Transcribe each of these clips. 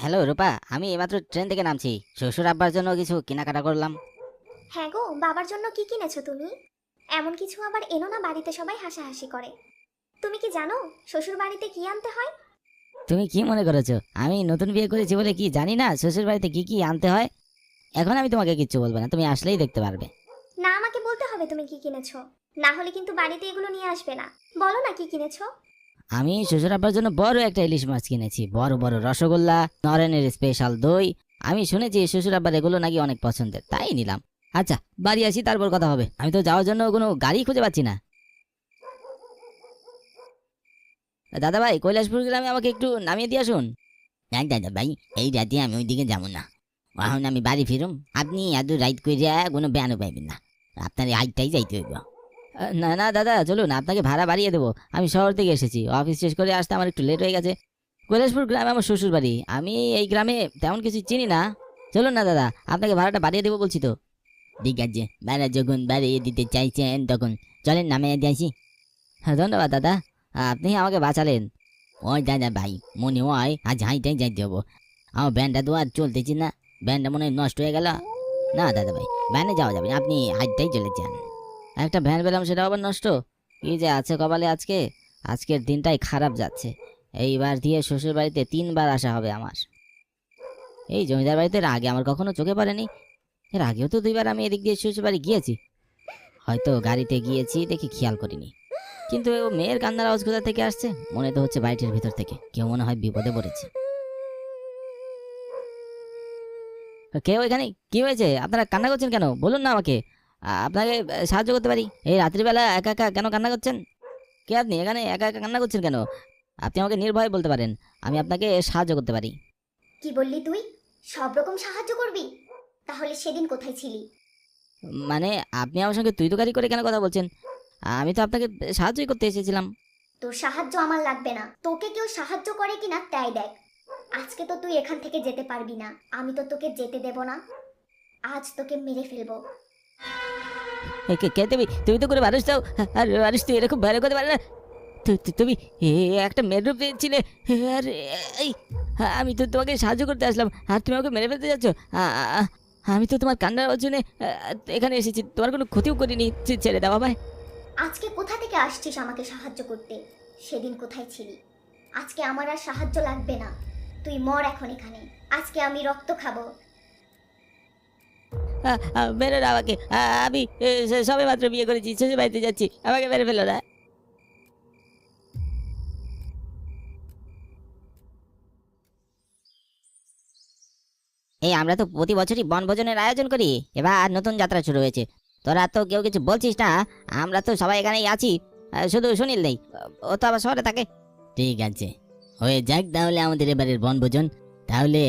Hello রূপা আমি এইমাত্র train থেকে নামছি। শ্বশুর আব্বার জন্য কিছু কেনাকাটা করলাম। হ্যাঁ গো বাবার জন্য কি কিনেছো তুমি? এমন কিছু আবার এনো না বাড়িতে সবাই হাসাহাসি করে। তুমি কি জানো শ্বশুর বাড়িতে কি আনতে হয়? তুমি কি মনে করেছ? আমি নতুন বিয়ে করেছি বলে কি জানি না শ্বশুর বাড়িতে কি কি আনতে হয়? এখন আমি তোমাকে কিচ্ছু বলব না তুমি আসলেই দেখতে পারবে। না আমাকে বলতে হবে তুমি কি কিনেছো। না হলে কিন্তু বাড়িতে এগুলো নিয়ে আসবে না। বলো না কি কিনেছো। আমি শ্বশুর আব্বার জন্য বড় একটা ইলিশ মাছ কিনেছি। বড় বড় রসগোল্লা, নরেনের স্পেশাল দই। আমি শুনেছি শ্বশুর আব্বার এগুলো নাকি অনেক পছন্দের। তাই নিলাম। আচ্ছা বাড়ি আসি, তারপর কথা হবে। আমি তো যাওয়ার জন্য কোনো গাড়ি খুঁজে পাচ্ছি না। দাদা ভাই কৈলাসপুর গ্রামে আমাকে একটু নামিয়ে দিয়ে আসুন। না দাদা ভাই এই রাতে আমি ওইদিকে যাব না। এখন আমি বাড়ি ফিরুম। আপনি এত রাইড করে কোনো ব্যানও পাইবেন না। আপনার হাইটটাই যাইতে হইব। না না, দাদা, চলুন, আপনাকে ভাড়া বাড়িয়ে দেবো। আমি শহর থেকে এসেছি, অফিস শেষ করে আসতে আমার একটু লেট হয়ে গেছে। কৈলাসপুর গ্রামে আমার শ্বশুর বাড়ি আমি এই গ্রামে তেমন কিছু চিনি না। চলুন না, দাদা, আপনাকে ভাড়াটা বাড়িয়ে দেবো বলছি তো। ঠিক আছে, ভাড়া যখন বাড়িয়ে দিতে চাইছেন তখন চলেন নামে দিয়ে আসি। হ্যাঁ ধন্যবাদ, দাদা। আপনি আমাকে বাঁচালেন। ওই দাদা ভাই, মনে হয় আজ হাইটাই যাইতে হব আমার ব্যান্ডটা তো আর চলতেছি না। ব্যান্ডটা মনে হয় নষ্ট হয়ে গেল। না, দাদা ভাই ভ্যানে যাওয়া যাবে আপনি হাইটাই চলে যান একটা ভ্যান পেলাম সেটা আবার নষ্ট? কি যে আছে কপালে আজকে? আজকের দিনটাই খারাপ যাচ্ছে। এইবার দিয়ে শ্বশুর বাড়িতে তিনবার আসা হবে আমার। এই জমিদার বাড়িতে এর আগে আমার কখনো চোখে পড়েনি। এর আগেও তো দুইবার আমি এদিক দিয়ে শ্বশুর বাড়ি গিয়েছি। হয়তো গাড়িতে গিয়েছি, দেখি খেয়াল করিনি। কিন্তু ও মেয়ের কান্নার আওয়াজ কোথা থেকে আসছে? মনে তো হচ্ছে বাড়িটির ভিতর থেকে। কেউ মনে হয় বিপদে পড়েছে। কেউ এখানে? কি হয়েছে? আপনারা কান্না করছেন কেন? বলুন না আমাকে। আপনাকে সাহায্য করতে পারি? এই রাত্রিবেলা একা একা কেন কান্না করছেন? কে আপনি? এখানে একা একা কান্না করছেন কেন? আপনি আমাকে নির্ভয়ে বলতে পারেন। আমি আপনাকে সাহায্য করতে পারি। কি বললি তুই? সব রকম সাহায্য করবি? তাহলে সেদিন কোথায় ছিলি? মানে আপনি আমার সঙ্গে তুই তোকারি করে কেন কথা বলছেন? আমি তো আপনাকে সাহায্যই করতে এসেছিলাম। তোর সাহায্য আমার লাগবে না। তোকে কেউ সাহায্য করে কিনা তাই দেখ। আজকে তো তুই এখান থেকে যেতে পারবি না। আমি তো তোকে যেতে দেব না। আজ তোকে মেরে ফেলব। কে তুমি? তো করে মানুষ দাও আর মানুষ তুই এরকম ভালো করতে পারে না। তু- তু- তুমি একটা মেয়ের পেয়েছিলে। আর এই, আমি তো তোমাকে সাহায্য করতে আসলাম। আর তুমি আমাকে মেরে ফেলতে যাচ্ছ। আমি তো তোমার কান্নার জন্য এখানে এসেছি। তোমার কোনো ক্ষতিও করিনি। ছেড়ে দাও ভাই আজকে কোথা থেকে আসছিস আমাকে সাহায্য করতে? সেদিন কোথায় ছিলি? আজকে আমার আর সাহায্য লাগবে না। তুই মর এখন এখানে। আজকে আমি রক্ত খাব। মেরে না আমাকে। আমি সবে মাত্র বিয়ে করেছি শ্বশুর বাড়িতে যাচ্ছি। আমাকে মেরে ফেলো না। এই আমরা তো প্রতি বছরই বনভোজনের আয়োজন করি। এবার নতুন যাত্রা শুরু হয়েছে। তোরা তো কেউ কিছু বলছিস না আমরা তো সবাই এখানেই আছি। শুধু সুনীল নেই। ও তো আবার শহরে থাকে। ঠিক আছে। হয়ে যাক তাহলে আমাদের এবারের বনভোজন। তাহলে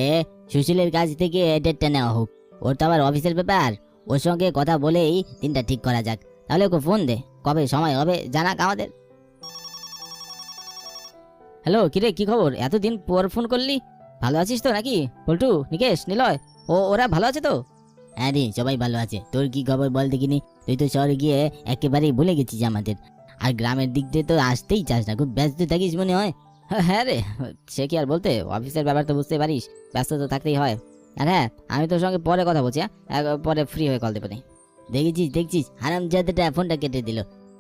সুশীলের কাছ থেকে ডেটটা নেওয়া হোক ওর তো আবার অফিসের ব্যাপার ওর সঙ্গে কথা বলেই দিনটা ঠিক করা যাক। তাহলে ওকে ফোন দে, কবে সময় হবে জানাক আমাদের। হ্যালো কিরে, কি খবর? এতদিন পর ফোন করলি? ভালো আছিস তো নাকি? পল্টু, নিকেশ, নিলয়, ও, ওরা ভালো আছে তো? হ্যাঁ রে, সবাই ভালো আছে। তোর কি খবর বল দেখিনি? তুই তো শহরে গিয়ে একেবারেই ভুলে গেছিস আমাদের। আর গ্রামের দিক দিয়ে তো আসতেই চাস না, খুব ব্যস্ত থাকিস মনে হয়। হ্যাঁ রে, সে কি আর বলতে? অফিসের ব্যাপার তো বুঝতে পারিস, ব্যস্ত তো থাকতেই হয়। আর হ্যাঁ আমি তোর সঙ্গে পরে কথা বলছি হ্যাঁ? পরে ফ্রি হয়ে কল দেবো। দেখেছিস, দেখছিস? হারাম জাদাটা ফোনটা কেটে দিল।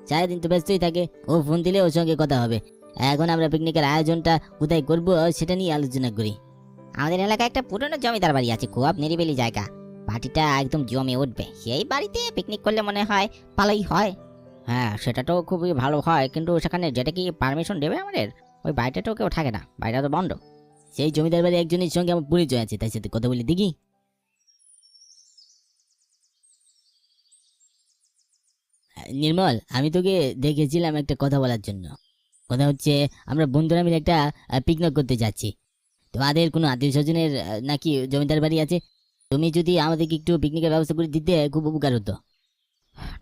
সারাদিন তো ব্যস্তই থাকে, ও ফোন দিলে ওর সঙ্গে কথা হবে। এখন আমরা পিকনিকের আয়োজনটা কোথায় করব, সেটা নিয়ে আলোচনা করি। আমাদের এলাকায় একটা পুরনো জমিদার বাড়ি আছে, খুব নিরিবিলি জায়গা। পার্টিটা একদম জমে উঠবে। সেই বাড়িতে পিকনিক করলে মনে হয় ভালোই হয়। হ্যাঁ সেটা তো খুবই ভালো হয়, কিন্তু সেখানে যেটা কি পারমিশন দেবে আমাদের? ওই বাড়িটা তো কেউ থাকে না, বাড়িটা তো বন্ধ। সেই জমিদার বাড়ি একজনের সঙ্গে আমার পরিচয় আছে, তার সাথে কথা বলি, দেখি। নির্মল, আমি তোকে দেখেছিলাম একটা কথা বলার জন্য। কথা হচ্ছে, আমরা বন্ধুরা মিলে একটা পিকনিক করতে যাচ্ছি। তোমাদের কোনো আত্মীয় স্বজনের নাকি জমিদার বাড়ি আছে? তুমি যদি আমাদেরকে একটু পিকনিকের ব্যবস্থা করে দিতে, খুব উপকার হতো।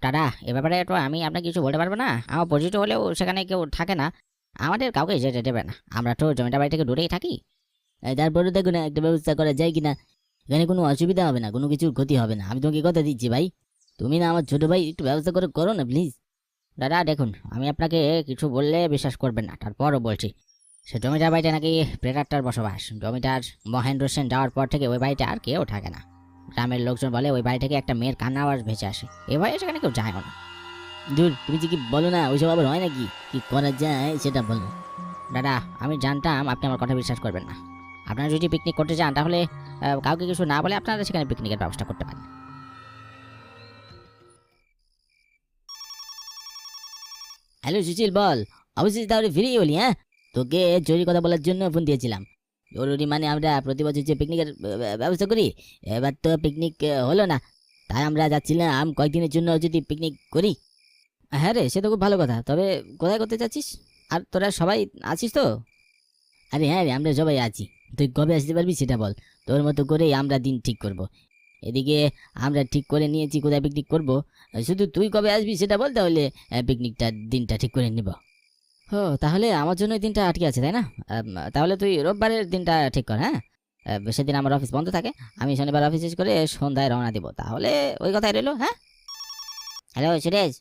টাটা, এ ব্যাপারে তো আমি আপনাকে কিছু বলতে পারব না। আমার পরিচিত হলেও সেখানে কেউ থাকে না। আমাদের কাউকে যেতে দেবে না। আমরা তো জমিদার বাড়ি থেকে দূরেই থাকি। তারপরে দেখো না, একটা ব্যবস্থা করা যায় কিনা? এখানে কোনো অসুবিধা হবে না, কোনো কিছুর ক্ষতি হবে না। আমি তোমাকে কথা দিচ্ছি ভাই। তুমি না আমার ছোটো ভাই, একটু ব্যবস্থা করে করো না প্লিজ দাদা, দেখুন, আমি আপনাকে কিছু বললে বিশ্বাস করবেন না, তারপরও বলছি। সে জমিটার বাড়িতে নাকি প্রেটারটার বসবাস। জমিটার মহেন্দ্র সেন যাওয়ার পর থেকে ওই বাড়িটা আর কেউ থাকে না। গ্রামের লোকজন বলে, ওই বাড়ি থেকে একটা মেয়ের কান্না আওয়াজ ভেসে আসে। এ এবারে সেখানে কেউ যায় না। দূর, তুমি যে কি বলো না ওইসব আবার হয় নাকি? কি করা যায় সেটা বলো। দাদা, আমি জানতাম, আপনি আমার কথা বিশ্বাস করবেন না। আপনারা যদি পিকনিক করতে চান, তাহলে কাউকে কিছু না বলে আপনারা সেখানে পিকনিকের ব্যবস্থা করতে পারেন। হ্যালো সুশীল, বল। অবশ্যই তাহলে ফিরে বলি হ্যাঁ? তোকে জরুরি কথা বলার জন্য ফোন দিয়েছিলাম। জরুরি মানে আমরা প্রতি বছর যে পিকনিকের ব্যবস্থা করি, এবার তো পিকনিক হলো না। তাই আমরা যাচ্ছিলাম কয়েকদিনের জন্য যদি পিকনিক করি। হ্যাঁ রে, সে তো খুব ভালো কথা। তবে কোথায় করতে চাচ্ছিস? আর তোরা সবাই আছিস তো? আরে হ্যাঁ রে, আমরা সবাই আছি। তুই কবে আসতে পারবি সেটা বল। তোর মতো করেই আমরা দিন ঠিক করব। এদিকে আমরা ঠিক করে নিয়েছি, কোথায় পিকনিক করব? শুধু তুই কবে আসবি সেটা বল তাহলে পিকনিকটা দিনটা ঠিক করে নিব। ও তাহলে আমার জন্য দিনটা আটকে আছে, তাই না? তাহলে তুই রোববারের দিনটা ঠিক কর হ্যাঁ? সেদিন আমার অফিস বন্ধ থাকে, আমি শনিবার অফিস শেষ করে সন্ধ্যায় রওনা দিব। তাহলে ওই কথাই রইল হ্যাঁ? হ্যালো সুরেশ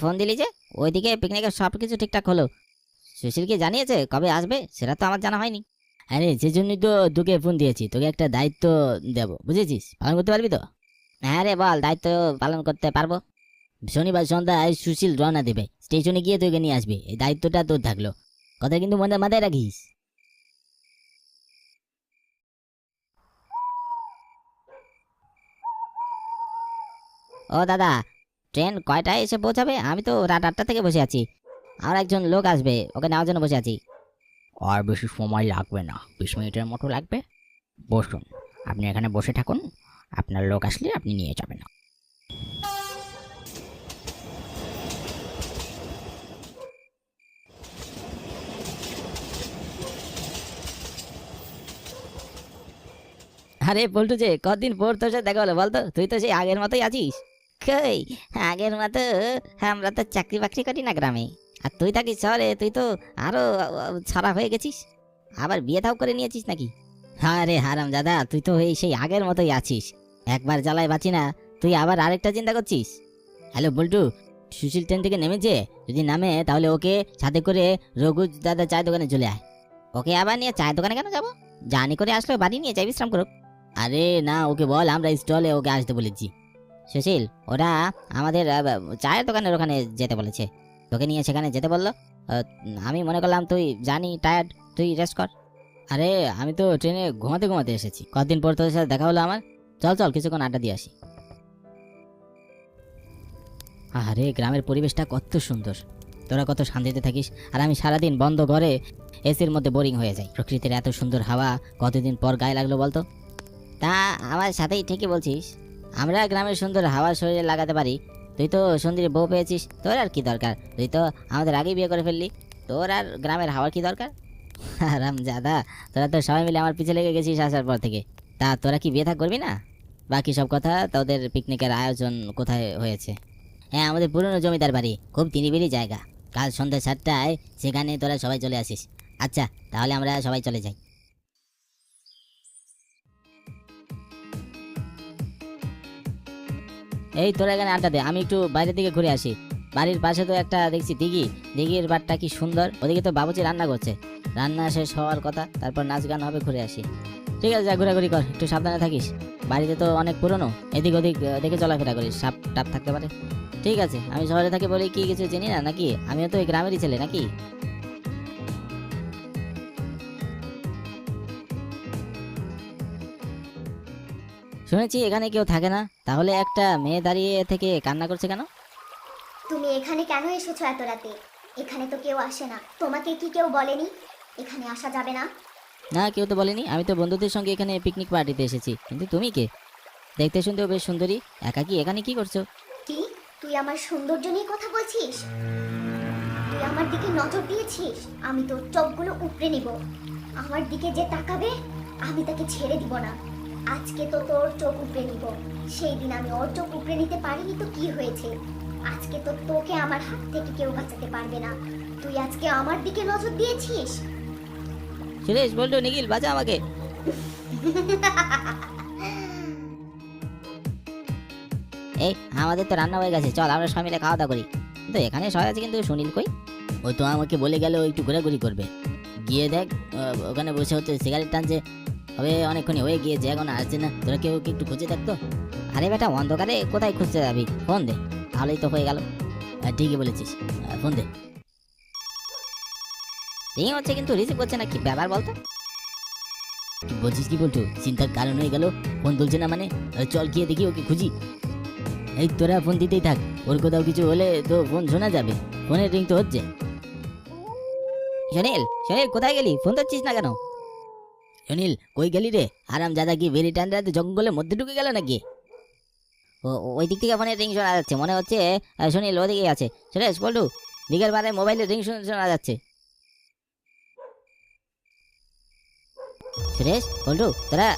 ফোন দিলি যে? ওইদিকে পিকনিকের সব কিছু ঠিকঠাক হলো। সুশীলকে জানিয়েছে কবে আসবে, সেটা তো আমার জানা হয়নি। আরে সেজন্যই তো তোকে ফোন দিয়েছি। তোকে একটা দায়িত্ব দেব, বুঝেছিস? পালন করতে পারবি তো? হ্যাঁ রে, বল, দায়িত্ব পালন করতে পারব? শনিবার সন্ধ্যায় সুশীল রওনা দেবে। স্টেশনে গিয়ে তোকে নিয়ে আসবে। এই দায়িত্বটা তোর থাকল। কথা কিন্তু মনে মাথায় রাখিস। ও দাদা, ট্রেন কয়টায় এসে পৌঁছাবে? আমি তো রাত আটটা থেকে বসে আছি। আর একজন লোক আসবে, ওকে নেওয়ার জন্য বসে আছি। আর বেশি সময় লাগবে না। বিশ মিনিটের মতো লাগবে। বসুন, আপনি এখানে বসে থাকুন। আপনার লোক আসলে আপনি নিয়ে যাবেন। আরে পল্টু যে কদিন পর তোর সাথে দেখা হলো বলতো? তুই তো সেই আগের মতোই আছিস। কই? আগের মতো আমরা তো চাকরি বাকরি করি না গ্রামে। আর তুই থাকিস শহরে, তুই তো আরও ছাড়া হয়ে গেছিস। আবার বিয়ে থাও করে নিয়েছিস নাকি? হ্যাঁ রে হারাম দাদা তুই তো এই সেই আগের মতোই আছিস। একবার জ্বালায় বাঁচি না, তুই আবার আরেকটা চিন্তা করছিস? হ্যালো, বল্টু, সুশীল ট্রেন থেকে নেমেছে? যদি নামে, তাহলে ওকে সাথে করে রঘু দাদা চায়ের দোকানে চলে আয়। ওকে আবার নিয়ে চায়ের দোকানে কেন যাব? জানি করে আসলো, বাড়ি নিয়ে যাই বিশ্রাম করুক। আরে না, ওকে বল, আমরা স্টলে ওকে আসতে বলেছি। সুশীল, ওরা আমাদের চায়ের দোকানের ওখানে যেতে বলেছে। তোকে নিয়ে সেখানে যেতে বলল? আমি মনে করলাম তুই জানি টায়ার্ড তুই রেস্ট কর। আরে, আমি তো ট্রেনে ঘুমাতে ঘুমাতে এসেছি। কতদিন পর তোদের সাথে দেখা হলো আমার? চল চল, কিছুক্ষণ আড্ডা দিয়ে আসি। আরে গ্রামের পরিবেশটা কত সুন্দর। তোরা কত শান্তিতে থাকিস। আর আমি সারাদিন বন্ধ ঘরে এসির মধ্যে বোরিং হয়ে যাই। প্রকৃতির এত সুন্দর হাওয়া কতদিন পর গায়ে লাগল বলতো? তা, আমার সাথেই ঠিকই বলছিস। আমরা গ্রামের সুন্দর হাওয়া শরীরে লাগাতে পারি। তুই তো সুন্দরী বউ পেয়েছিস, তোর আর কি দরকার? তুই তো আমাদের আগেই বিয়ে করে ফেললি, তোর আর গ্রামের হাওয়ার কি দরকার? আরাম দাদা তোরা তো সবাই মিলে আমার পিছে লেগে গেছিস আসার পর থেকে। তা তোরা কি বিয়ে থাক করবি না? বাকি সব কথা তোদের পিকনিকের আয়োজন কোথায় হয়েছে? হ্যাঁ আমাদের পুরনো জমিদার বাড়ি, খুব তিনিবিলি জায়গা। কাল সন্ধ্যা সাতটায় সেখানে তোরা সবাই চলে আসিস। আচ্ছা তাহলে আমরা সবাই চলে যাই। এই তোরা এখানে আড্ডা দে, আমি একটু বাইরের দিকে ঘুরে আসি। বাড়ির পাশে তো একটা দেখছি দিঘি। দিঘির বাটটা কি সুন্দর, ওদিকে তো বাবুচি রান্না করছে। রান্না শেষ হওয়ার কথা, তারপর নাচ গান হবে, ঘুরে আসি। ঠিক আছে, যা ঘোরাঘুরি কর, একটু সাবধানে থাকিস। বাড়িতে তো অনেক পুরনো, এদিক ওদিক দেখে চলাফেরা করিস, সাপ টাপ থাকতে পারে। ঠিক আছে, আমি শহরে থাকি বলে কি কিছু চিনি না, নাকি? আমিও তো এই গ্রামেরই ছেলে, নাকি? শুনেছি এখানে কেউ থাকে না। তাহলে একটা মেয়ে দাঁড়িয়ে থেকে কান্না করছে কেন? তুমি এখানে কেন এসেছ এত রাতে? এখানে তো কেউ আসে না। তোমাকে কি কেউ বলেনি? এখানে আসা যাবে না? না কেউ তো বলেনি। আমি তো বন্ধুদের সঙ্গে এখানে পিকনিক পার্টিতে এসেছি। কিন্তু তুমি কে? দেখতে শুনতেও বেশ সুন্দরী। একা কি এখানে কি করছ? কি? তুই আমার সৌন্দর্য নিয়ে কথা বলছিস? তুই আমার দিকে নজর দিয়েছিস? আমি তোর চোখগুলো উপড়ে নিব। আমার দিকে যে তাকাবে আমি তাকে ছেড়ে দিব না। আজকে তো তোর চোখ উপড়ে নিব। সেই দিন আমি ওর চোখ উপড়ে নিতে পারিনি তো কি হয়েছে? আজকে তো তোকে আমার হাত থেকে কেউ বাঁচাতে পারবে না। তুই আজকে আমার দিকে নজর দিয়েছিস? সুরেশ বলতো নিখিল বাজা আমাকে। এই আমাদের তো রান্না হয়ে গেছে। চল আমরা সবাই মিলে খাওয়া দাওয়া করি। কিন্তু এখানে সবাই আছে কিন্তু সুনীল কই? ও তো আমাকে বলে গেল একটু ঘোরাঘুরি করবে। গিয়ে দেখ ওখানে বসে হচ্ছে সিগারেট টানছে। হবে অনেকক্ষণ হয়ে গিয়েছে এখন আসছে না। তোরা কেউ কি একটু খুঁজে দেখতো আরে বেটা অন্ধকারে কোথায় খুঁজতে যাবি? ফোন দে তাহলেই তো হয়ে গেল। হ্যাঁ, ঠিকই বলেছিস। ফোন দে। এই হচ্ছে কিন্তু রিসিভ করছে না কি ব্যাপার বলতো? বলছিস কি বলতো চিন্তার কারণ হয়ে গেল ফোন তুলছে না মানে? চল গিয়ে দেখি ওকে খুঁজি। এই তোরা ফোন দিতেই থাক ওর কোথাও কিছু হলে তো ফোন শোনা যাবে। ফোনের রিং তো হচ্ছে। সুনীল সুনীল কোথায় গেলি? ফোন ধরছিস না কেন? সুনীল, কই গেলি রে? আরাম দাদা কি বেরি টান রাতে জঙ্গলের মধ্যে ঢুকে গেল নাকি? ও ওই দিক থেকে ফোনের রিং শোনা যাচ্ছে, মনে হচ্ছে সুনীল ওদিকে আছে। সুরেশ, বলটু, বিকেল বারে মোবাইলের রিং শোনা যাচ্ছে। সুরেশ, বলটু, তোরা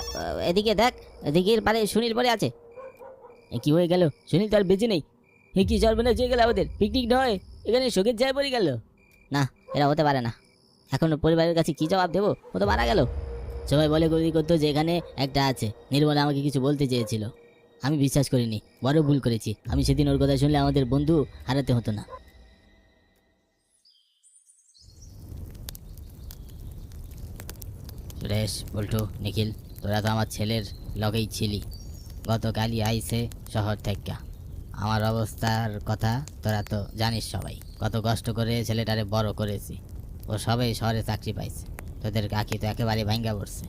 এদিকে দেখ এদিকের পারে সুনীল পরে আছে। কি হয়ে গেল? সুনীল তার বেঁচে নেই। এ কি না হয়ে গেল আমাদের? পিকনিক নয় এখানে শোকের যায় পড়ে গেল। না, এরা হতে পারে না। এখন পরিবারের কাছে কি জবাব দেবো? ও তো মারা গেল। সবাই বলে গদি করতো যে এখানে একটা আছে। নির্মলা আমাকে কিছু বলতে চেয়েছিল। আমি বিশ্বাস করিনি, বড় ভুল করেছি। আমি সেদিন ওর কথা শুনলে আমাদের বন্ধু হারাতে হতো না। সুরেশ, বল্টু, নিখিল, তোরা তো আমার ছেলের লগেই ছিলি। গতকালই আইসে শহর থেকে আমার অবস্থার কথা তোরা তো জানিস সবাই। কত কষ্ট করে ছেলেটারে বড় করেছি। ও সবাই শহরে চাকরি পাইছে। তোদের কাকি তো একেবারে ভাঙ্গা পড়ছে।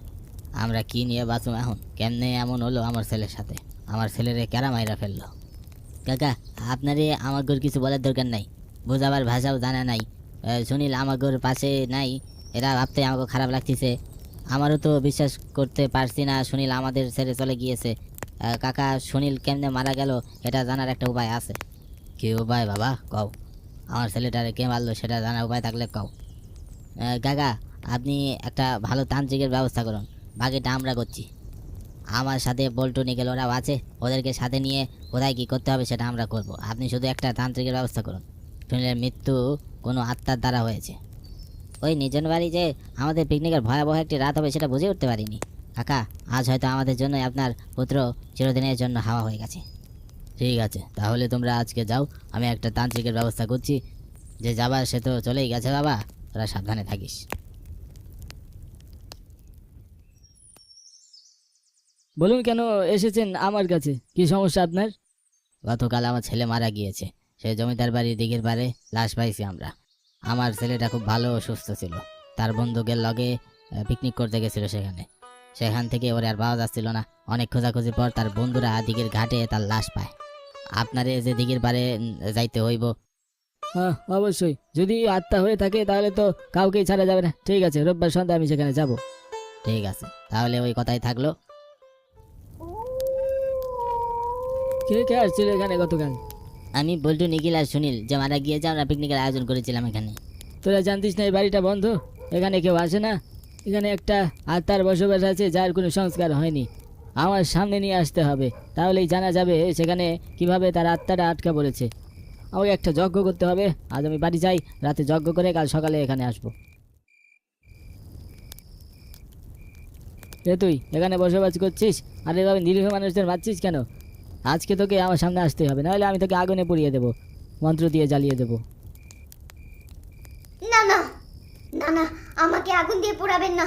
আমরা কি নিয়ে বাঁচুম এখন? কেমনে এমন হলো আমার ছেলের সাথে? আমার ছেলেরে কেরা মাইরা ফেলল? কাকা আপনারে আমাগোর কিছু বলার দরকার নাই। বোঝাবার ভাষাও জানা নাই। সুনীল আমাগোর পাশে নাই। এরা ভাবতে আমাকে খারাপ লাগতেছে। আমারও তো বিশ্বাস করতে পারছি না সুনীল আমাদের ছেড়ে চলে গিয়েছে। কাকা সুনীল কেমনে মারা গেল এটা জানার একটা উপায় আছে। কি উপায় বাবা? কও। আমার ছেলেটারে কে মারলো সেটা জানার উপায় থাকলে কও। কাকা আপনি একটা ভালো তান্ত্রিকের ব্যবস্থা করুন। বাকিটা আমরা করছি। আমার সাথে বল্টু, নিকেল ওরাও আছে। ওদেরকে সাথে নিয়ে কোথায় কী করতে হবে সেটা আমরা করব। আপনি শুধু একটা তান্ত্রিকের ব্যবস্থা করুন। সুনীলের মৃত্যু কোনো আত্মার দ্বারা হয়েছে। ওই নিজন বাড়ি যে আমাদের পিকনিকের ভয়াবহ একটি রাত হবে সেটা বুঝে উঠতে পারিনি। কাকা, আজ হয়তো আমাদের জন্য আপনার পুত্র চিরদিনের জন্য হাওয়া হয়ে গেছে। ঠিক আছে, তাহলে তোমরা আজকে যাও। আমি একটা তান্ত্রিকের ব্যবস্থা করছি। যে যাবার সে তো চলেই গেছে বাবা। তোরা সাবধানে থাকিস। বলুন কেন এসেছেন আমার কাছে? কি সমস্যা আপনার? গতকাল আমার ছেলে মারা গিয়েছে। সেই জমিদার বাড়ির দিকের পারে লাশ পাইছি আমরা। আমার ছেলেটা খুব ভালো ও সুস্থ ছিল। তার বন্ধুকের লগে পিকনিক করতে গেছিল সেখানে। সেখান থেকে ওর আর পাওয়া যাচ্ছিল না। অনেক খোঁজাখুঁজির পর তার বন্ধুরা দিকের ঘাটে তার লাশ পায়। আপনারে যে দিকের পারে যাইতে হইব। হ্যাঁ অবশ্যই। যদি আত্মা হয়ে থাকে তাহলে তো কাউকেই ছাড়া যাবে না। ঠিক আছে রোববার সন্ধ্যা আমি সেখানে যাব। ঠিক আছে। তাহলে ওই কথাই থাকল। কে কে আসছিল এখানে গতকাল? আমি বল্টু নিখিল আর সুনীল যে মারা গিয়েছে আমরা পিকনিকের আয়োজন করেছিলাম এখানে। তোরা জানতিস না এই বাড়িটা বন্ধ? এখানে কেউ আসে না? এখানে একটা আত্মার বসবাস আছে যার কোনো সংস্কার হয়নি। আমার সামনে নিয়ে আসতে হবে তাহলেই জানা যাবে সেখানে কীভাবে তার আত্মাটা আটকা পড়েছে। আমাকে একটা যজ্ঞ করতে হবে আজ আমি বাড়ি যাই রাতে যজ্ঞ করে কাল সকালে এখানে আসব। এ তুই এখানে বসবাস করছিস? আর এভাবে নিরীহ মানুষদের মারছিস কেন? আজকে তোকে আমার সামনে আসতে হবে, নাহলে আমি তোকে আগুনে পুড়িয়ে দেবো, মন্ত্র দিয়ে জ্বালিয়ে দেবো। না না না না, আমাকে আগুন দিয়ে পোড়াবেন না,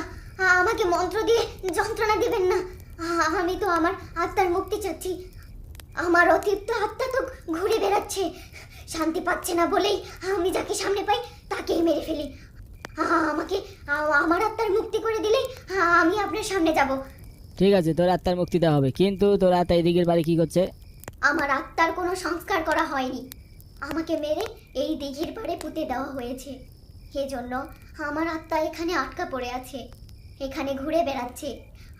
আমাকে মন্ত্র দিয়ে যন্ত্রণা দিবেন না, আমি তো আমার আত্মার মুক্তি চাচ্ছি, আমার অতিরিক্ত আত্মা তো ঘুরে বেড়াচ্ছে, শান্তি পাচ্ছে না বলেই আমি যাকে সামনে পাই তাকেই মেরে ফেলি, আমাকে, আমার আত্মার মুক্তি করে দিলেই আমি আপনার সামনে যাব। ঠিক আছে তোর আত্মার মুক্তি দেওয়া হবে। কিন্তু তোর আত্মা এদিকের বাড়ি কি করছে? আমার আত্মার কোনো সংস্কার করা হয়নি। আমাকে মেরে এই দিঘির পাড়ে পুঁতে দেওয়া হয়েছে। এজন্য আমার আত্মা এখানে আটকা পড়ে আছে। এখানে ঘুরে বেড়াচ্ছে।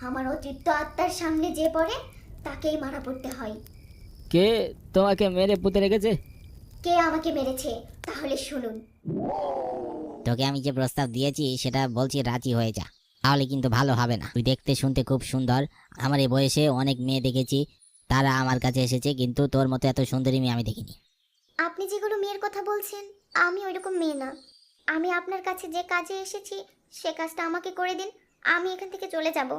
আমার অতৃপ্ত আত্মার সামনে যে পড়ে তাকেই মারা পড়তে হয়। কে তোমাকে মেরে পুঁতে রেখেছে? কে আমাকে মেরেছে? তাহলে শুনুন। তোকে আমি যে প্রস্তাব দিয়েছি সেটা বলছি রাজি হয়ে যা। তাহলে কিন্তু ভালো হবে না। তুই দেখতে শুনতে খুব সুন্দর। আমার এই বয়সে অনেক মেয়ে দেখেছি তারা আমার কাছে এসেছে কিন্তু তোর মতো এত সুন্দরী মেয়ে আমি দেখিনি। আপনি যেগুলো মেয়ের কথা বলছেন আমি ওইরকম মেয়ে না। আমি আপনার কাছে যে কাজে এসেছি সে কাজটা আমাকে করে দিন আমি এখান থেকে চলে যাব।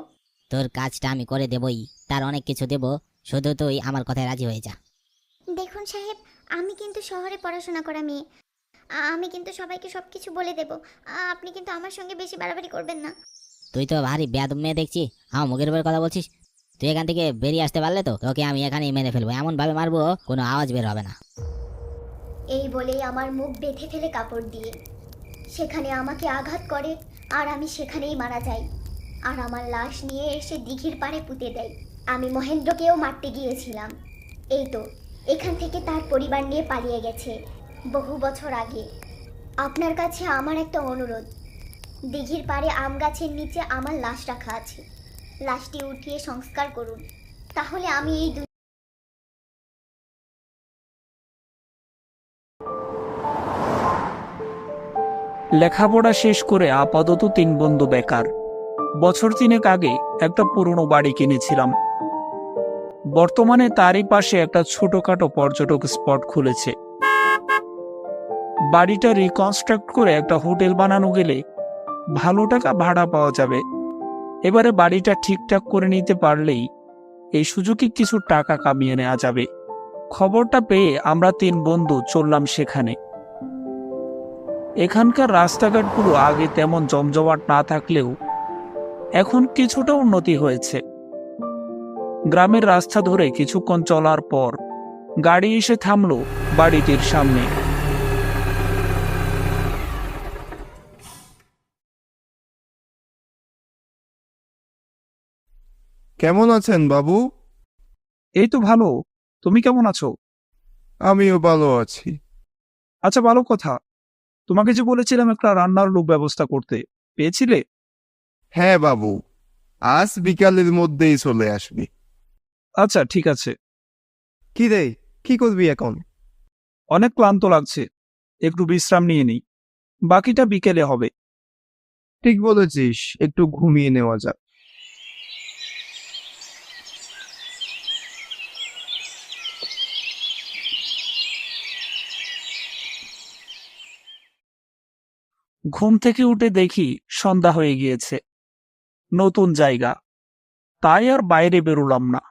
তোর কাজটা আমি করে দেবই তার অনেক কিছু দেব শুধু তুই আমার কথায় রাজি হয়ে যা। দেখুন সাহেব আমি কিন্তু শহরে পড়াশোনা করা মেয়ে। আমি কিন্তু সবাইকে সব কিছু বলে দেব। আপনি কিন্তু আমার সঙ্গে বেশি বাড়াবাড়ি করবেন না। তুই তো ভারী বেয়াদব মেয়ে দেখছি। আমার মুখের উপর কথা বলছিস। তুই এখান থেকে বেরিয়ে আসতে পারলে তো তোকে আমি এখানেই মেরে ফেলব। এমন ভাবে মারবো কোনো আওয়াজ বের হবে না। এই বলেই আমার মুখ বেঁধে ফেলে কাপড় দিয়ে। সেখানে আমাকে আঘাত করে আর আমি সেখানেই মারা যাই। আর আমার লাশ নিয়ে এসে দিঘির পাড়ে পুঁতে দেয়। আমি মহেন্দ্রকেও মারতে গিয়েছিলাম। এই তো, এখান থেকে তার পরিবার নিয়ে পালিয়ে গেছে বহু বছর আগে। আপনার কাছে আমার একটা অনুরোধ। দিঘির পাড়ে আম গাছের নিচে আমার লাশ রাখা আছে। লাশটি উঠিয়ে সংস্কার করুন। তাহলে আমি এই লেখাপড়া শেষ করে আপাতত তিন বন্ধু বেকার। বছর তিনেক আগে একটা পুরনো বাড়ি কিনেছিলাম। বর্তমানে তারই পাশে একটা ছোটখাটো পর্যটক স্পট খুলেছে। বাড়িটা রিকনস্ট্রাক্ট করে একটা হোটেল বানানো গেলে ভালো টাকা ভাড়া পাওয়া যাবে। এবারে বাড়িটা ঠিকঠাক করে নিতে পারলেই এই সুযোগে কিছু টাকা কামিয়ে নেওয়া যাবে। খবরটা পেয়ে আমরা তিন বন্ধু চললাম সেখানে। এখানকার রাস্তাঘাটগুলো আগে তেমন জমজমাট না থাকলেও এখন কিছুটা উন্নতি হয়েছে। গ্রামের রাস্তা ধরে কিছুক্ষণ চলার পর গাড়ি এসে থামলো বাড়িটির সামনে। কেমন আছেন বাবু? এই তো ভালো। তুমি কেমন আছো? আমিও ভালো আছি। আচ্ছা ভালো কথা। তোমাকে যে বলেছিলাম একটা রান্নার লোক ব্যবস্থা করতে পেয়েছিলে? হ্যাঁ বাবু। আজ বিকালের মধ্যেই চলে আসবি। আচ্ছা ঠিক আছে। কি রে কি করবি এখন? অনেক ক্লান্ত লাগছে। একটু বিশ্রাম নিয়ে নিই। বাকিটা বিকেলে হবে। ঠিক বলেছিস একটু ঘুমিয়ে নেওয়া যাক। ঘুম থেকে উঠে দেখি সন্ধ্যা হয়ে গিয়েছে। নতুন জায়গা। তাই আর বাইরে বেরোলাম না।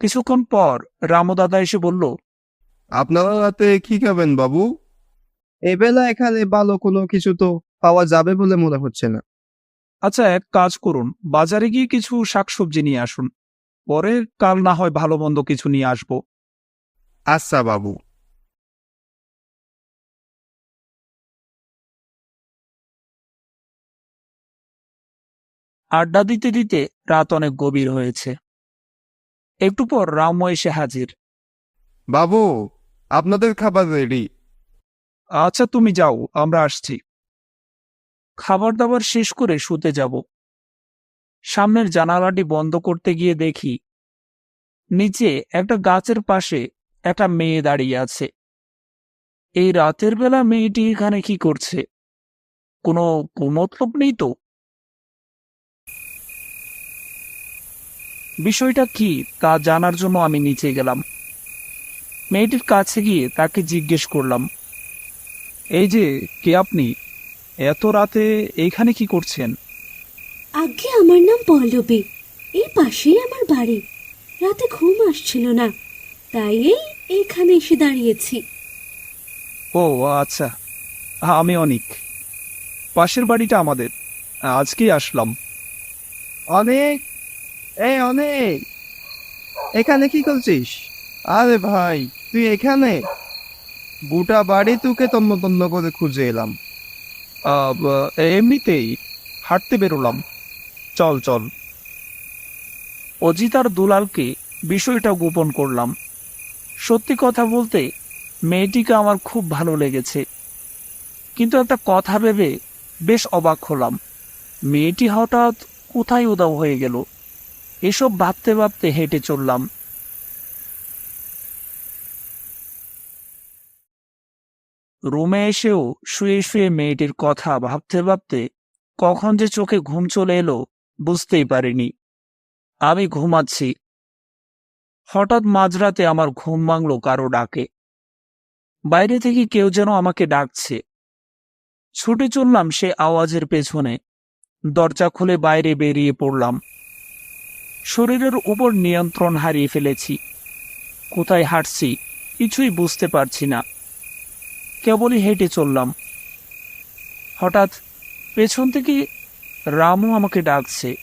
কিছুক্ষণ পর রামদাদা এসে বলল আপনারা রাতে কি খাবেন বাবু? এবেলা এখানে ভালো কোনো কিছু তো পাওয়া যাবে বলে মনে হচ্ছে না। আচ্ছা এক কাজ করুন বাজারে গিয়ে কিছু শাকসবজি নিয়ে আসুন। পরে কাল না হয় ভালো মন্দ কিছু নিয়ে আসব। আচ্ছা বাবু। আড্ডা দিতে দিতে রাত অনেক গভীর হয়েছে। একটু পর রাম এসে হাজির। বাবু আপনাদের খাবার রেডি। আচ্ছা তুমি যাও আমরা আসছি। খাবার দাবার শেষ করে শুতে যাব। সামনের জানালাটি বন্ধ করতে গিয়ে দেখি নিচে একটা গাছের পাশে একটা মেয়ে দাঁড়িয়ে আছে। এই রাতের বেলা মেয়েটি এখানে কি করছে? কোনো মতলব নেই তো? বিষয়টা কি তা জানার জন্য আমি নিচে গেলাম। মেয়েটির কাছে গিয়ে তাকে জিজ্ঞেস করলাম এই যে কে আপনি? এত রাতে এইখানে কি করছেন? আজ্ঞে আমার নাম পল্লবী এই পাশেই আমার বাড়ি। রাতে ঘুম আসছিল না তাই এই এখানে এসে দাঁড়িয়েছি। ও আচ্ছা আমি অনিক। পাশের বাড়িটা আমাদের আজকেই আসলাম। অনেক এই অনেক। এখানে কি করছিস? আরে ভাই, তুই এখানে? গোটা বাড়ি তোকে তন্ন তন্ন করে খুঁজে এলাম। এমনিতেই হাঁটতে বেরোলাম। চল চল। অজিত আর দুলালকে বিষয়টা গোপন করলাম। সত্যি কথা বলতে, মেয়েটিকে আমার খুব ভালো লেগেছে। কিন্তু একটা কথা ভেবে বেশ অবাক হলাম। মেয়েটি হঠাৎ কোথায় উদাও হয়ে গেল? এসব ভাবতে ভাবতে হেঁটে চললাম। রুমে এসেও শুয়ে শুয়ে মেয়েটির কথা ভাবতে ভাবতে কখন যে চোখে ঘুম চলে এলো বুঝতেই পারিনি। আমি ঘুমাচ্ছি। হঠাৎ মাঝরাতে আমার ঘুম ভাঙল কারও ডাকে। বাইরে থেকে কেউ যেন আমাকে ডাকছে। ছুটে চললাম সে আওয়াজের পেছনে। দরজা খুলে বাইরে বেরিয়ে পড়লাম। শরীরের উপর নিয়ন্ত্রণ হারিয়ে ফেলেছি। কোথায় হাঁটছি কিছুই বুঝতে পারছি না। কেবলই হেঁটে চললাম। হঠাৎ পেছন থেকে রামু আমাকে ডাকছে।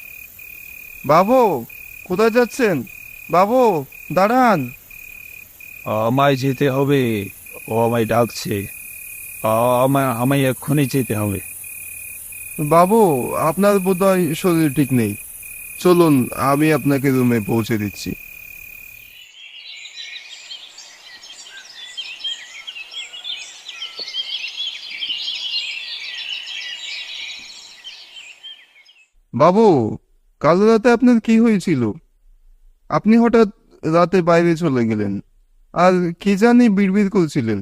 বাবু কোথায় যাচ্ছেন? বাবু দাঁড়ান। আমায় যেতে হবে ও আমায় ডাকছে। আমায় আমায় এক্ষুনি যেতে হবে। বাবু আপনার বোধহয় শরীর ঠিক নেই। চলুন, আমি আপনাকে রুমে পৌঁছে দিচ্ছি। বাবু, কাল রাতে আপনার কি হয়েছিল? আপনি হঠাৎ রাতে বাইরে চলে গেলেন, আর কি জানি বিড়বিড় করছিলেন।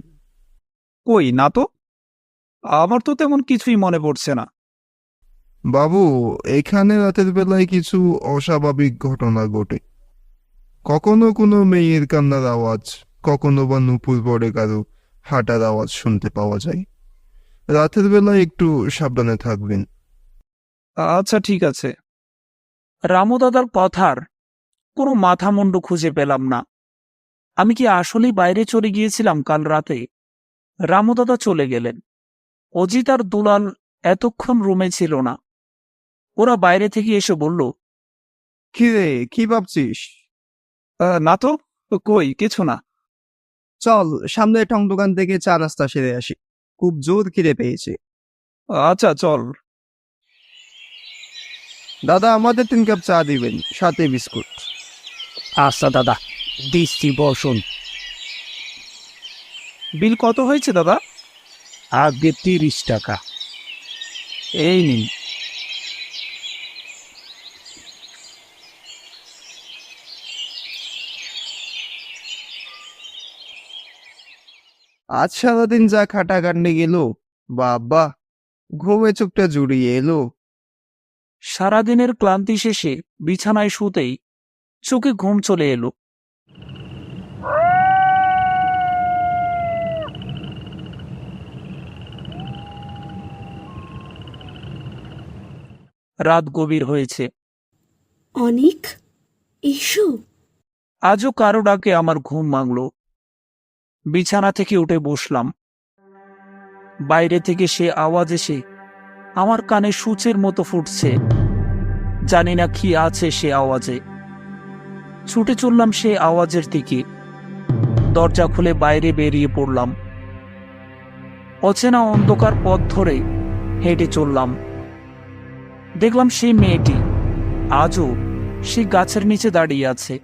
কই, না তো? আমার তো তেমন কিছুই মনে পড়ছে না। বাবু, এখানে রাতের বেলায় কিছু অস্বাভাবিক ঘটনা ঘটে। কখনো কোনো মেয়ের কান্নার আওয়াজ, কখনো বা নুপুর পড়ে কারও হাঁটার আওয়াজ শুনতে পাওয়া যায়। রাতের বেলায় একটু সাবধানে থাকবেন। আচ্ছা ঠিক আছে। রামু দাদার কথার কোনো মাথা মুন্ডু খুঁজে পেলাম না। আমি কি আসলেই বাইরে চলে গিয়েছিলাম কাল রাতে? রামু দাদা চলে গেলেন। অজিত আর দুলাল এতক্ষণ রুমে ছিল না। ওরা বাইরে থেকে এসে বলল কি রে কি ভাবছিস? না তো কই কিছু না। চল সামনে টং দোকান থেকে চা নাস্তা সেরে আসি। খুব জোর খিদে পেয়েছে। আচ্ছা চল। দাদা আমাদের তিন কাপ চা দিবেন সাথে বিস্কুট। আচ্ছা দাদা দিচ্ছি বসুন। বিল কত হয়েছে দাদা? আগে তিরিশ টাকা। এই নিন। আজ সারাদিন যা খাটা খাটাখান্ডি গেল বাবা ঘুমে চোখটা জুড়িয়ে এলো। সারাদিনের ক্লান্তি শেষে বিছানায় শুতেই চোখে ঘুম চলে এলো। রাত গভীর হয়েছে। অনেক এসো। আজও কারও ডাকে আমার ঘুম ভাঙল। বিছানা থেকে উঠে বসলাম। বাইরে থেকে সে আওয়াজ এসে আমার কানে সূচের মতো ফুটছে। জানি না কি আছে সে আওয়াজে। ছুটে চললাম সে আওয়াজের দিকে। দরজা খুলে বাইরে বেরিয়ে পড়লাম। অচেনা অন্ধকার পথ ধরে হেঁটে চললাম। দেখলাম সেই মেয়েটি আজও সে গাছের নিচে দাঁড়িয়ে আছে।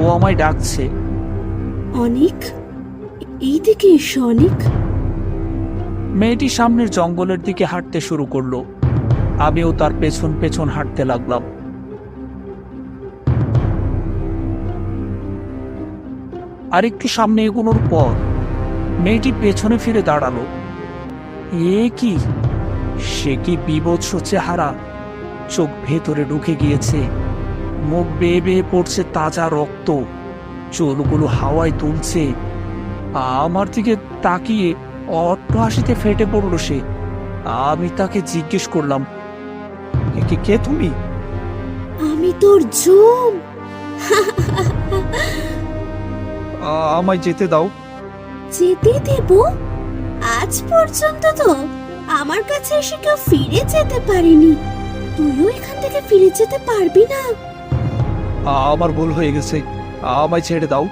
ও আমায় ডাকছে। অনেক? এই দিকে এসো, অনেক। মেয়েটি সামনের জঙ্গলের দিকে হাঁটতে শুরু করল। আমিও তার পেছন পেছন হাঁটতে লাগলাম। আরেকটু সামনে এগোনোর পর মেয়েটি পেছনে ফিরে দাঁড়াল। এ কি? সে কি বিভৎস চেহারা। চোখ ভেতরে ঢুকে গিয়েছে। মুখ বেয়ে বেয়ে পড়ছে তাজা রক্ত। চুলগুলো হাওয়ায় তুলছে আমার দিকে তাকিয়ে অট্ট হাসিতে ফেটে পড়ল সে। আমি তাকে জিজ্ঞেস করলাম "কে- কে- তুমি? আমি তোর জুম আমায় যেতে দাও। যেতে দেব? আজ পর্যন্ত তো আমার কাছে এসে কেউ ফিরে যেতে পারেনি। তুইও এখান থেকে ফিরে যেতে পারবি না। আমার ভুল হয়ে গেছে। আমায় ছেড়ে দাও।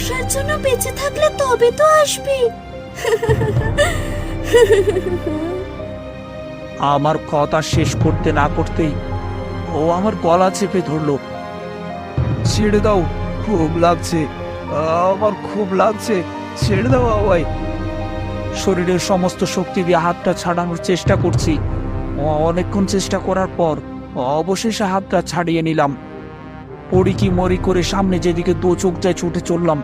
আসার জন্য বেঁচে থাকলে তবে তো আসবি। আমার কথা শেষ করতে না করতেই ও আমার গলা চেপে ধরলো। ছেড়ে দাও, খুব লাগছে, আমার খুব লাগছে, ছেড়ে দাও আমায়। শরীরের সমস্ত শক্তি দিয়ে হাতটা ছাড়ানোর চেষ্টা করছি। অনেকক্ষণ চেষ্টা করার পর অবশেষে হাতটা ছাড়িয়ে নিলাম। পড়ি কি মরি করে সামনে যেদিকে দু চোখ যায় ছুটে চললাম।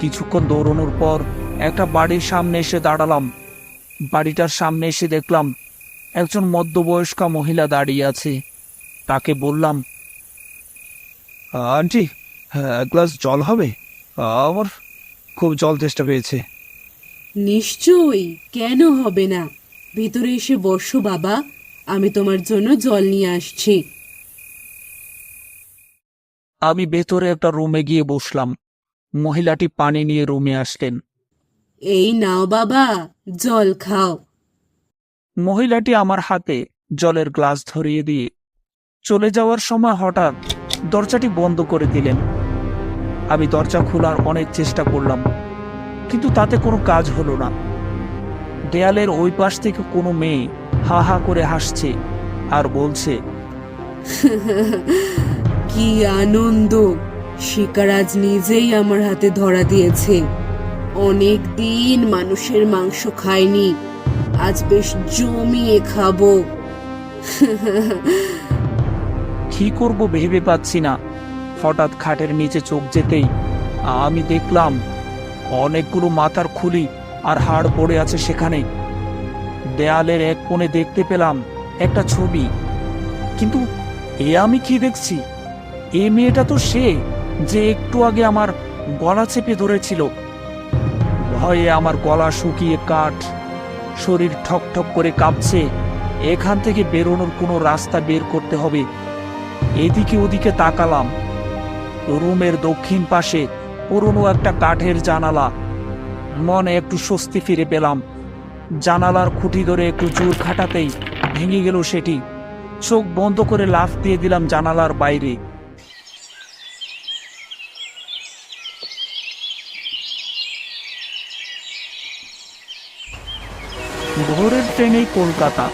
কিছুক্ষণ দৌড়ানোর পর একটা বাড়ির সামনে এসে দাঁড়ালাম। বাড়িটার সামনে এসে দেখলাম একজন মধ্যবয়স্কা মহিলা দাঁড়িয়ে আছে। তাকে বললাম আন্টি এক গ্লাস জল হবে? আমার খুব জল চেষ্টা পেয়েছে। নিশ্চয়ই কেন হবে না? ভেতরে এসে বসো বাবা আমি তোমার জন্য জল নিয়ে আসছি। আমি ভেতরে একটা রুমে গিয়ে বসলাম। মহিলাটি পানি নিয়ে রুমে আসলেন। এই নাও বাবা জল খাও। মহিলাটি আমার হাতে জলের গ্লাস ধরিয়ে দিয়ে চলে যাওয়ার সময় হঠাৎ দরজাটি বন্ধ করে দিলেন। আমি দরজা খোলার অনেক চেষ্টা করলাম কিন্তু তাতে কোনো কাজ হলো না। দেয়ালের ওই পাশ থেকে কোনো মেয়ে হা হা করে হাসছে আর বলছে কি আনন্দ! শিকার আজ নিজেই আমার হাতে ধরা দিয়েছে। অনেক দিন মানুষের মাংস খায়নি। আজ বেশ জমিয়ে খাব। কি করব ভেবে পাচ্ছি না। হঠাৎ খাটের নিচে চোখ যেতেই আমি দেখলাম অনেকগুলো মাথার খুলি আর হাড় পড়ে আছে সেখানে। দেয়ালের এক কোণে দেখতে পেলাম একটা ছবি। কিন্তু এ আমি কি দেখছি? এ মেয়েটা তো সে যে একটু আগে আমার গলা চেপে ধরেছিল। ভয়ে আমার গলা শুকিয়ে কাঠ, শরীর ঠক ঠক করে কাঁপছে। এখান থেকে বেরোনোর কোনো রাস্তা বের করতে হবে। এদিকে ওদিকে তাকালাম। রুমের দক্ষিণ পাশে পুরনো একটা কাঠের জানালা। মনে একটু স্বস্তি ফিরে পেলাম। জানালার খুঁটি ধরে একটু জোর খাটাতেই ভেঙে গেল সেটি। চোখ বন্ধ করে লাফ দিয়ে দিলাম জানালার বাইরে। কলকাতা।